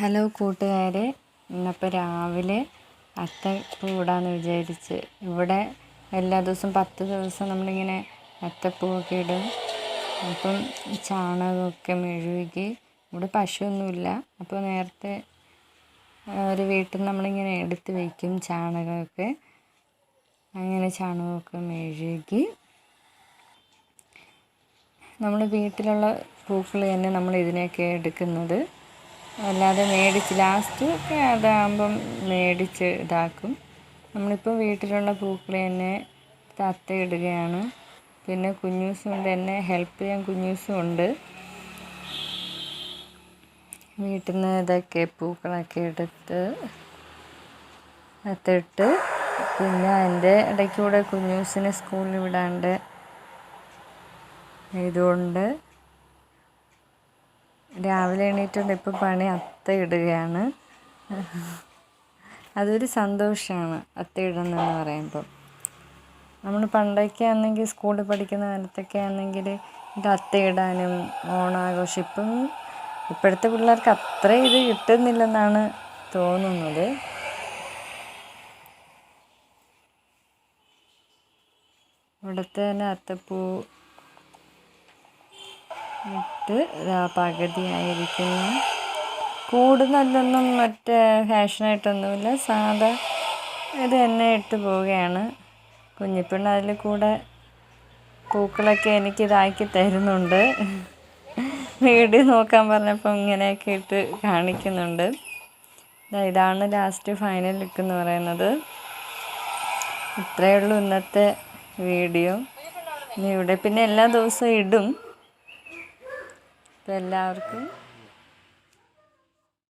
Hello കൂട്ടുകാരെ ഇന്നിപ്പോൾ രാവിലെ അത്ത പൂടാന്ന് വിചാരിച്ച്. ഇവിടെ എല്ലാ ദിവസവും പത്ത് ദിവസം നമ്മളിങ്ങനെ അത്തപ്പൂവൊക്കെ ഇടും. അപ്പം ചാണകമൊക്കെ മെഴുകി ഇവിടെ പശുവൊന്നുമില്ല. അപ്പോൾ നേരത്തെ ഒരു വീട്ടിൽ നിന്ന് നമ്മളിങ്ങനെ എടുത്ത് വയ്ക്കും ചാണകമൊക്കെ. അങ്ങനെ ചാണകമൊക്കെ മെഴുകി നമ്മൾ വീട്ടിലുള്ള പൂക്കൾ തന്നെ നമ്മൾ ഇതിനെയൊക്കെ എടുക്കുന്നത്. അല്ലാതെ മേടിച്ച് ലാസ്റ്റ് ഒക്കെ അതാകുമ്പം മേടിച്ച് ഇതാക്കും. നമ്മളിപ്പോൾ വീട്ടിലുള്ള പൂക്കൾ തന്നെ തത്തയിടുകയാണ് പിന്നെ കുഞ്ഞൂസും ഉണ്ട് എന്നെ ഹെൽപ്പ് ചെയ്യാൻ കുഞ്ഞൂസും ഉണ്ട്. വീട്ടിൽ നിന്ന് ഇതൊക്കെ പൂക്കളൊക്കെ എടുത്ത് അത്തിട്ട് പിന്നെ എന്റെ ഇടയ്ക്കൂടെ കുഞ്ഞൂസിനെ സ്കൂളിൽ വിടാണ്ട് ഇതുകൊണ്ട് രാവിലെ എണീറ്റുകൊണ്ട് ഇപ്പോൾ പണി അത്ത ഇടുകയാണ് അതൊരു സന്തോഷമാണ് അത്ത ഇടുന്നതെന്ന് പറയുമ്പോൾ നമ്മൾ പണ്ടൊക്കെ ആണെങ്കിൽ സ്കൂളിൽ പഠിക്കുന്ന കാലത്തൊക്കെ ആണെങ്കിൽ അത്ത ഇടാനും ഓണാഘോഷം ഇപ്പം ഇപ്പോഴത്തെ പിള്ളേർക്ക് അത്ര ഇത് കിട്ടുന്നില്ലെന്നാണ് തോന്നുന്നത്. ഇവിടുത്തെ തന്നെ അത്തപ്പൂ ഇട്ട് പകുതിയായിരിക്കുന്നു. കൂടുന്നല്ലൊന്നും മറ്റേ ഫാഷനായിട്ടൊന്നുമില്ല. സാധാ ഇത് തന്നെ ഇട്ട് പോവുകയാണ്. കുഞ്ഞിപ്പെണ്ണ് അതിൽ കൂടെ പൂക്കളൊക്കെ എനിക്ക് ഇതാക്കി തരുന്നുണ്ട്. വീഡിയോ നോക്കാൻ പറഞ്ഞപ്പോൾ ഇങ്ങനെയൊക്കെ ഇട്ട് കാണിക്കുന്നുണ്ട്. ഇതാണ് ലാസ്റ്റ് ഫൈനൽ ലുക്ക് എന്ന് പറയുന്നത്. ഇത്രയേ ഉള്ളൂ ഇന്നത്തെ വീഡിയോ. ഇവിടെ പിന്നെ എല്ലാ ദിവസവും ഇടും. അപ്പോൾ എല്ലാവർക്കും